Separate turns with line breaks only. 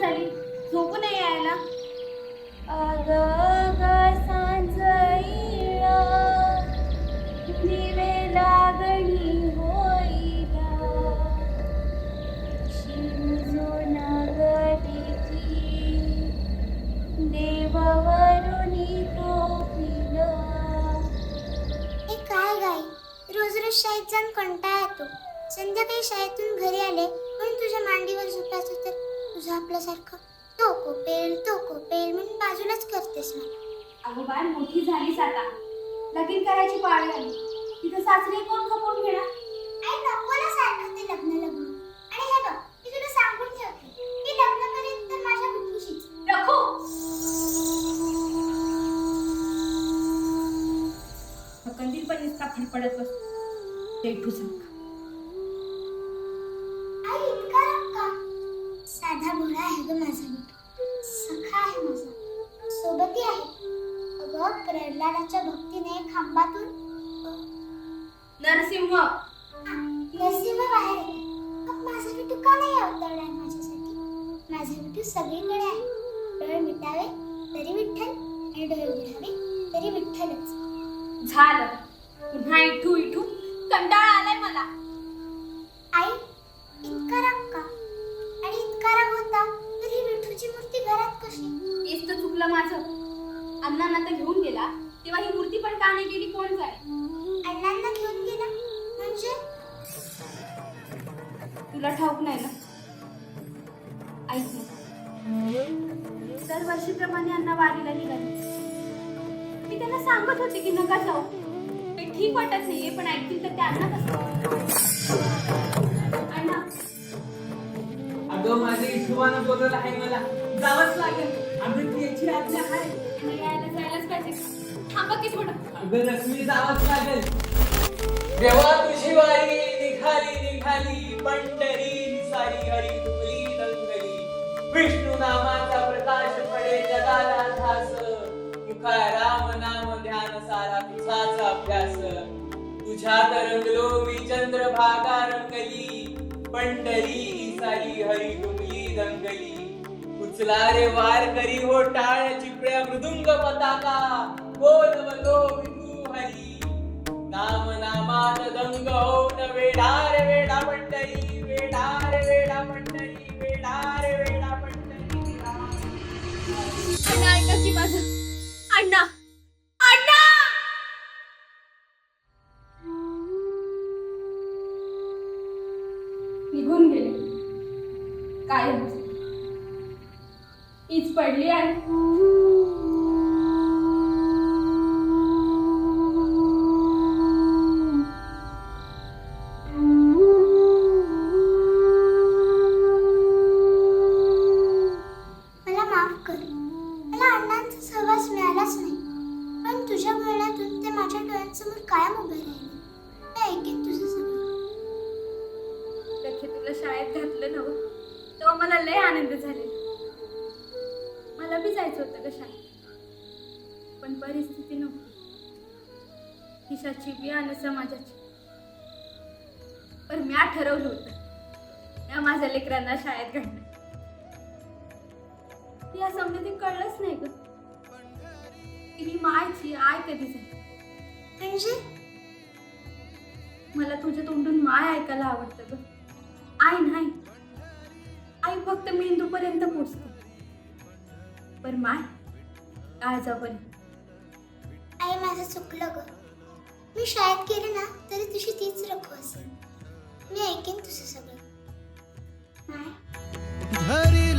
झाली? झोपू नाही यायला?
अग सांज दिवे लागणी होईला शिंजून गतीची
हे काय गाई? रोज रोज शाळेत जाऊन कंटाळा येतो. संध्याकाळी शाळेतून घरी आले पण तुझ्या मांडीवर झोपायचं तर? तुझं आपल्यासारखं तो कोपेल तो कोपेल म्हणून बाजूलाच करतेस मला.
अगं बाय मोठी झालीस आता. लगीन करायची पाळी आली. तिथं सासरे कोण खपवून घेणार?
आई नको ना सारखं ते लग्न लग्न? आणि हे बघ मी तुला सांगून ठेवते. मी लग्न करेन तर माझ्या बुद्धीशीच
रखू! कंदील पण नुसता फडफडत बसतो ते ठुसारखा
खांबातून?
नरसिंह.
नरसिंह बाहेर मग माझा विठू का नाही अवतरणार माझ्यासाठी. माझा विठू सगळीकडे आहे. डोळे मिटावे तरी विठ्ठल आणि डोळे उघडावे तरी विठ्ठलच.
झालं. पुन्हा इठू इठू. कंटाळा आलाय मला.
आई इतका राग का? आणि इतका राग होता तर ही विठूची मूर्ती घरात कशी?
तेच तर चुकलं माझं. अण्णांना तर घेऊन गेला तेव्हा ही मूर्ती पण का नाही गेली कोण जाय
अण्णांना घेऊन गेला म्हणजे?
तुला ठाऊक नाही ना? ऐक ना. दरवर्षीप्रमाणे अण्णा वारीला निघाले. मी त्यांना सांगत होते की नका जाऊ. काही ठीक वाटत नाहीये पण ऐकतील तर ते अण्णा कसं अण्णा.
अगं माझ्या इठुवानं बोलवलं आहे मला. जावंच लागेल. अगं ती याची आज्ञा आहे.
अण्णा यायला जायलाच पाहिजे
रश्मी जावंच लागेल. देवा तुझी वारी निघाली निघाली पंढरी सारी हरी तुमली दंगली विष्णू नामाचा प्रकाश पडे जगाला ध्यास मुखा राम नाम ध्यान सारा तुझाच अभ्यास. तुझ्यात रंगलो मी चंद्रभागा रंगली. पंढरी सारी हरी तुमली दंगली उचला रे वार करी हो टाळ चिपळ्या मृदुंग पताका. बोलवतो विठू हरी नाम नामात दंग होऊन वेडार वेडा पंढरी वेढार वेडा पंढरी वेढार वेडा पंढरी
अण्णा! ऐका की माझं अण्णा! अण्णा निघून गेले. काय हीच पडली आहे. तुला शाळेत घातलं नव तेव्हा मला लय आनंद झाले. मला बी जायचं होतं ग शाळेत. पण परिस्थिती नव्हती. खिशाची बी आणि समाजाची. पण म्या ठरवलं होतं. या माझ्या लेकरांना शाळेत घालणं. या समजते कळलंच नाही ग. मी मायची आय कधी झाली?
म्हणजे?
मला तुझ्या तोंडून माय ऐकायला आवडतं ग. आई नाही. आय फक्त मेंदूपर्यंत पोचते. पर माय काळजापर्यंत
आई माझं चुकलं ग. मी शाळेत गेले ना तरी तुझी तीच रखू असेल. मी ऐकेन तुझं सगळं. नाही